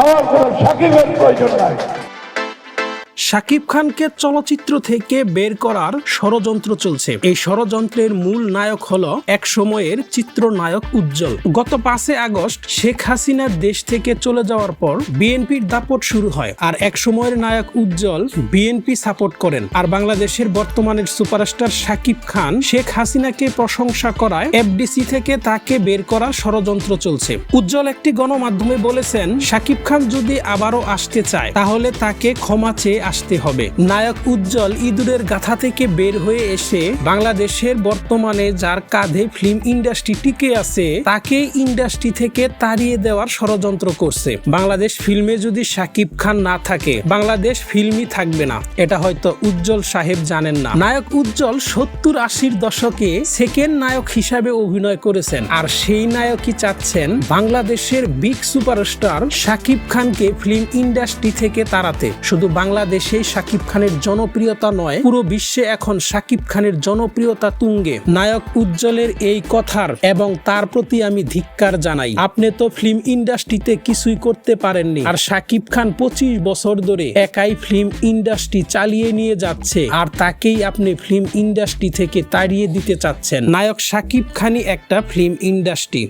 আমার কোনো সাকিবের প্রয়োজন নাই। শাকিব খানকে চলচ্চিত্র থেকে বের করার ষড়যন্ত্র চলছে। এই ষড়যন্ত্রের মূল নায়ক হল এক সময়ের চিত্রনায়ক উজ্জ্বল। গত পাঁচে আগস্ট শেখ হাসিনার দেশ থেকে চলে যাওয়ার পর বিএনপির দাপট শুরু হয় আর এক সময়ের নায়ক উজ্জ্বল বিএনপি সাপোর্ট করেন। আর বাংলাদেশের বর্তমানের সুপারস্টার শাকিব খান শেখ হাসিনাকে প্রশংসা করায় এফডিসি থেকে তাকে বের করার ষড়যন্ত্র চলছে। উজ্জ্বল একটি গণমাধ্যমে বলেছেন, শাকিব খান যদি আবারও আসতে চায়, তাহলে তাকে ক্ষমা চেয়ে আসতে হবে। নায়ক উজ্জ্বল ইঁদুরের গাথা থেকে বের হয়ে এসে বাংলাদেশের বর্তমানে যার কাঁধে ফিল্ম ইন্ডাস্ট্রি টিকে আছে, তাকে ইন্ডাস্ট্রি থেকে তাড়িয়ে দেওয়ার ষড়যন্ত্র করছে। বাংলাদেশ ফিল্মে যদি শাকিব খান না থাকে, বাংলাদেশ ফিল্মই থাকবে না। এটা হয়তো উজ্জ্বল সাহেব জানেন না। নায়ক উজ্জ্বল সত্তর আশির দশকে সেকেন্ড নায়ক হিসাবে অভিনয় করেছেন। আর সেই নায়কই চাচ্ছেন বাংলাদেশের বিগ সুপারস্টার শাকিব খানকে ফিল্ম ইন্ডাস্ট্রি থেকে তাড়াতে। শুধু বাংলাদেশে শাকিব খানের জনপ্রিয়তা নয়, পুরো বিশ্বে এখন শাকিব খানের জনপ্রিয়তা তুঙ্গে। নায়ক উজ্জ্বলের এই কথার এবং তার প্রতি আমি ধিক্কার জানাই। আপনি তো ফিল্ম ইন্ডাস্ট্রিতে কিছুই করতে পারেননি। আর শাকিব খান পঁচিশ বছর ধরে একাই ফিল্ম ইন্ডাস্ট্রি চালিয়ে নিয়ে যাচ্ছে, আর তাকেই আপনি ফিল্ম ইন্ডাস্ট্রি থেকে তাড়িয়ে দিতে চাচ্ছেন। নায়ক শাকিব খানই একটা ফিল্ম ইন্ডাস্ট্রি।